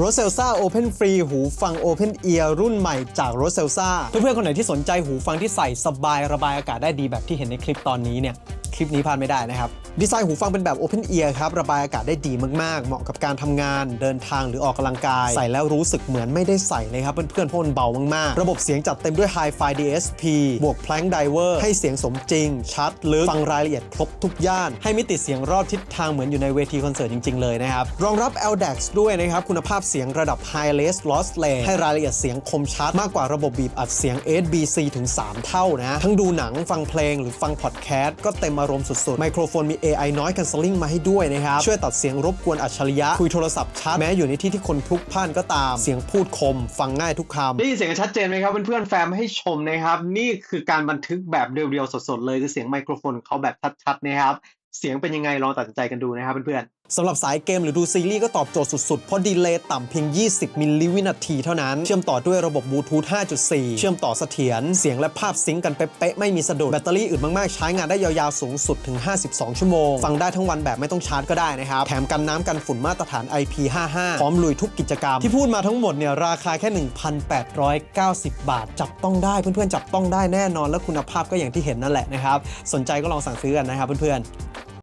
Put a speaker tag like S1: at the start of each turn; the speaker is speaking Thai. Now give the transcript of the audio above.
S1: r o s e l s a Open Free หูฟัง Open Ear รุ่นใหม่จาก r o s e l s a เพื่อนๆคนไหนที่สนใจหูฟังที่ใส่สบายระบายอากาศได้ดีแบบที่เห็นในคลิปตอนนี้เนี่ย คลิปนี้พลาดไม่ได้นะครับ ดีไซน์หูฟังเป็นแบบ Open Ear ครับ ระบายอากาศได้ดีมาก ๆ เหมาะกับการทำงาน เดินทางหรือออกกำลังกาย ใส่แล้วรู้สึกเหมือนไม่ได้ใส่เลยครับ เพื่อนๆเพราะมันเบามาก ๆ ระบบเสียงจัดเต็มด้วย Hi-Fi DSP บวก Plank Diver ให้เสียงสมจริง ชัดลึก ฟังรายละเอียดครบทุกย่าน ให้มิติเสียงรอบทิศทางเหมือนอยู่ในเวทีคอนเสิร์ตจริง ๆ เลยนะครับ รองรับ LDAX ด้วยนะครับ คุณภาพเสียงระดับ High-Res Lossless ให้รายละเอียดเสียงคมชัดมากกว่าระบบบีบอัดเสียง SBC ถึง 3 เท่านะ ทั้งดูหนัง ฟังเพลง หรือฟังพอดแคสต์ก็เต็มอารมณ์สุดๆ ไมโครโฟนมี AI น้อยกันสลิงมาให้ด้วยนะครับ ช่วยตัดเสียงรบกวนอัจฉริยะ คุยโทรศัพท์ชัด แม้อยู่ในที่ที่คนพลุกพล่านก็ตาม เสียงพูดคม ฟังง่ายทุกคำได้ยินเสียงชัดเจนไหมครับเพื่อนๆแฟมให้ชมนะครับ นี่คือการบันทึกแบบเรียวๆสดๆเลยคือเสียงไมโครโฟนเขาแบบชัดๆนะครับ เสียงเป็นยังไงลองตัดสินใจกันดูนะครับเพื่อนๆสำหรับสายเกมหรือดูซีรีส์ก็ตอบโจทย์สุดๆ เพราะดีเลย์ต่ำเพียง 20 มิลลิวินาทีเท่านั้น เชื่อมต่อด้วยระบบบลูทูธ 5.4 เชื่อมต่อเสถียรเสียงและภาพซิงก์กันเป๊ะๆ ไม่มีสะดุด แบตเตอรี่อึดมากๆ ใช้งานได้ยาวๆ สูงสุดถึง 52 ชั่วโมง ฟังได้ทั้งวันแบบไม่ต้องชาร์จก็ได้นะครับ แถมกันน้ำกันฝุ่นมาตรฐาน IP55 พร้อมลุยทุกกิจกรรม ที่พูดมาทั้งหมดเนี่ยราคาแค่ 1,890 บาท จับต้องได้เพื่อนๆจับต้องได้แน่นอนและคุณภาพก็อย่างที่เห็นนั่นแหละนะครับสนใจก็ลองสั่งซื้อกันนะครับเพื่อนๆ